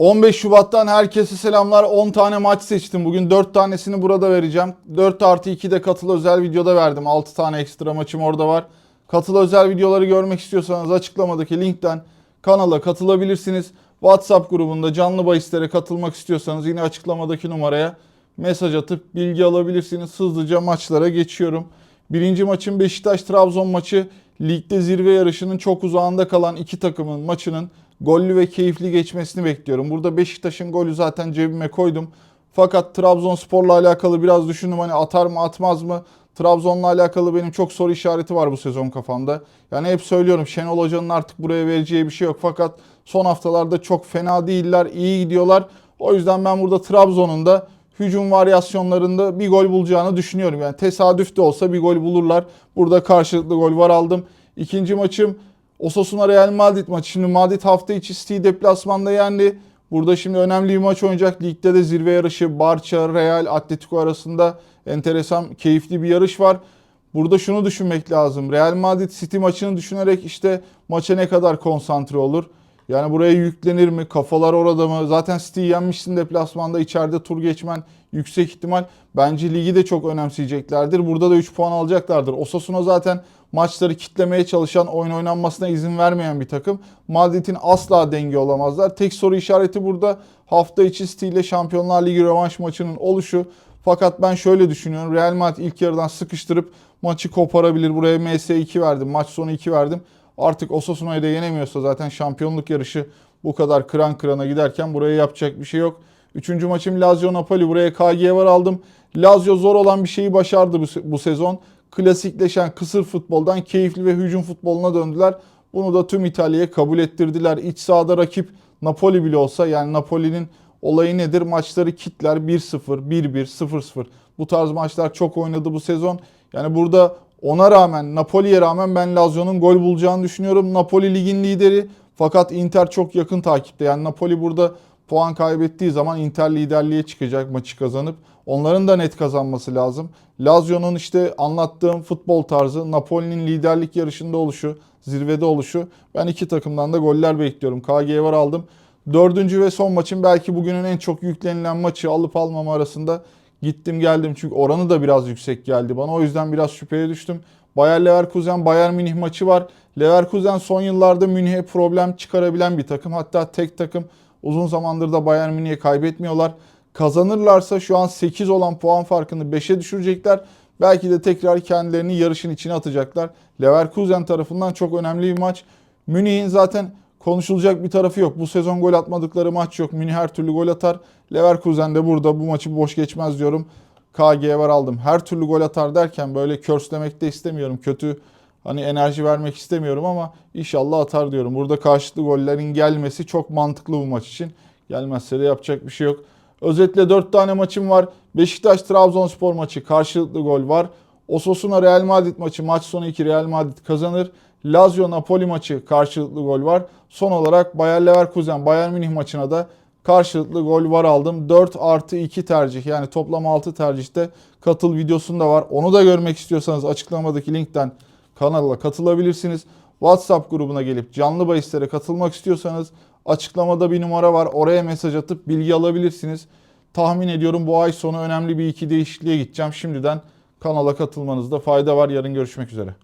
15 Şubat'tan herkese selamlar. 10 tane maç seçtim. Bugün 4 tanesini burada vereceğim. 4 artı 2 de katıl özel videoda verdim. 6 tane ekstra maçım orada var. Katıl özel videoları görmek istiyorsanız açıklamadaki linkten kanala katılabilirsiniz. WhatsApp grubunda canlı bahislere katılmak istiyorsanız yine açıklamadaki numaraya mesaj atıp bilgi alabilirsiniz. Hızlıca maçlara geçiyorum. Birinci maçın Beşiktaş-Trabzon maçı ligde zirve yarışının çok uzağında kalan iki takımın maçının gollü ve keyifli geçmesini bekliyorum. Burada Beşiktaş'ın golü zaten cebime koydum. Fakat Trabzonspor'la alakalı biraz düşündüm hani atar mı atmaz mı? Trabzon'la alakalı benim çok soru işareti var bu sezon kafamda. Yani hep söylüyorum Şenol Hoca'nın artık buraya vereceği bir şey yok. Fakat son haftalarda çok fena değiller, iyi gidiyorlar. O yüzden ben burada Trabzon'un da hücum varyasyonlarında bir gol bulacağını düşünüyorum. Yani tesadüf de olsa bir gol bulurlar. Burada karşılıklı gol var aldım. İkinci maçım Osasuna Real Madrid maçı. Şimdi Madrid hafta içi City deplasmanda yendi. Burada şimdi önemli bir maç oynayacak. Ligde de zirve yarışı Barça, Real, Atletico arasında enteresan, keyifli bir yarış var. Burada şunu düşünmek lazım. Real Madrid City maçını düşünerek işte maça ne kadar konsantre olur? Yani buraya yüklenir mi? Kafalar orada mı? Zaten City'yi yenmişsin deplasmanda. içeride tur geçmen yüksek ihtimal. Bence ligi de çok önemseyeceklerdir. Burada da 3 puan alacaklardır. Osasuna zaten maçları kitlemeye çalışan, oyun oynanmasına izin vermeyen bir takım. Madrid'in asla denge olamazlar. Tek soru işareti burada hafta içi City ile Şampiyonlar Ligi rövanş maçının oluşu. Fakat ben şöyle düşünüyorum. Real Madrid ilk yarıdan sıkıştırıp maçı koparabilir. Buraya MS2 verdim. Maç sonu 2 verdim. Artık Osasuna'yı da yenemiyorsa zaten şampiyonluk yarışı bu kadar kıran kırana giderken buraya yapacak bir şey yok. Üçüncü maçım Lazio Napoli. Buraya KG var aldım. Lazio zor olan bir şeyi başardı bu, bu sezon. Klasikleşen kısır futboldan keyifli ve hücum futboluna döndüler. Bunu da tüm İtalya'ya kabul ettirdiler. İç sahada rakip Napoli bile olsa yani Napoli'nin olayı nedir? Maçları kitler 1-0, 1-1, 0-0. Bu tarz maçlar çok oynadı bu sezon. Yani burada ona rağmen Napoli'ye rağmen ben Lazio'nun gol bulacağını düşünüyorum. Napoli ligin lideri fakat Inter çok yakın takipte. Yani Napoli burada puan kaybettiği zaman Inter liderliğe çıkacak maçı kazanıp. Onların da net kazanması lazım. Lazio'nun işte anlattığım futbol tarzı, Napoli'nin liderlik yarışında oluşu, zirvede oluşu. Ben iki takımdan da goller bekliyorum. KG var aldım. Dördüncü ve son maçım belki bugünün en çok yüklenilen maçı alıp almama arasında gittim geldim. Çünkü oranı da biraz yüksek geldi bana. O yüzden biraz şüpheye düştüm. Bayer Leverkusen Bayern Münih maçı var. Leverkusen son yıllarda Münih'e problem çıkarabilen bir takım. Hatta tek takım uzun zamandır da Bayern Münih'e kaybetmiyorlar. Kazanırlarsa şu an 8 olan puan farkını 5'e düşürecekler. Belki de tekrar kendilerini yarışın içine atacaklar. Leverkusen tarafından çok önemli bir maç. Münih'in zaten konuşulacak bir tarafı yok. Bu sezon gol atmadıkları maç yok. Münih her türlü gol atar. Leverkusen de burada bu maçı boş geçmez diyorum. KG var aldım. Her türlü gol atar derken böyle körslemek de istemiyorum. Kötü hani enerji vermek istemiyorum ama inşallah atar diyorum. Burada karşılıklı gollerin gelmesi çok mantıklı bu maç için. Gelmezse de yapacak bir şey yok. Özetle 4 tane maçım var. Beşiktaş Trabzonspor maçı karşılıklı gol var. Osasuna Real Madrid maçı maç sonu 2 Real Madrid kazanır. Lazio Napoli maçı karşılıklı gol var. Son olarak Bayer Leverkusen Bayern Münih maçına da karşılıklı gol var aldım. 4 artı 2 tercih yani toplam 6 tercihte katıl videosunda var. Onu da görmek istiyorsanız açıklamadaki linkten kanala katılabilirsiniz. WhatsApp grubuna gelip canlı bahislere katılmak istiyorsanız açıklamada bir numara var. Oraya mesaj atıp bilgi alabilirsiniz. Tahmin ediyorum bu ay sonu önemli bir iki değişikliğe gideceğim. Şimdiden kanala katılmanızda fayda var. Yarın görüşmek üzere.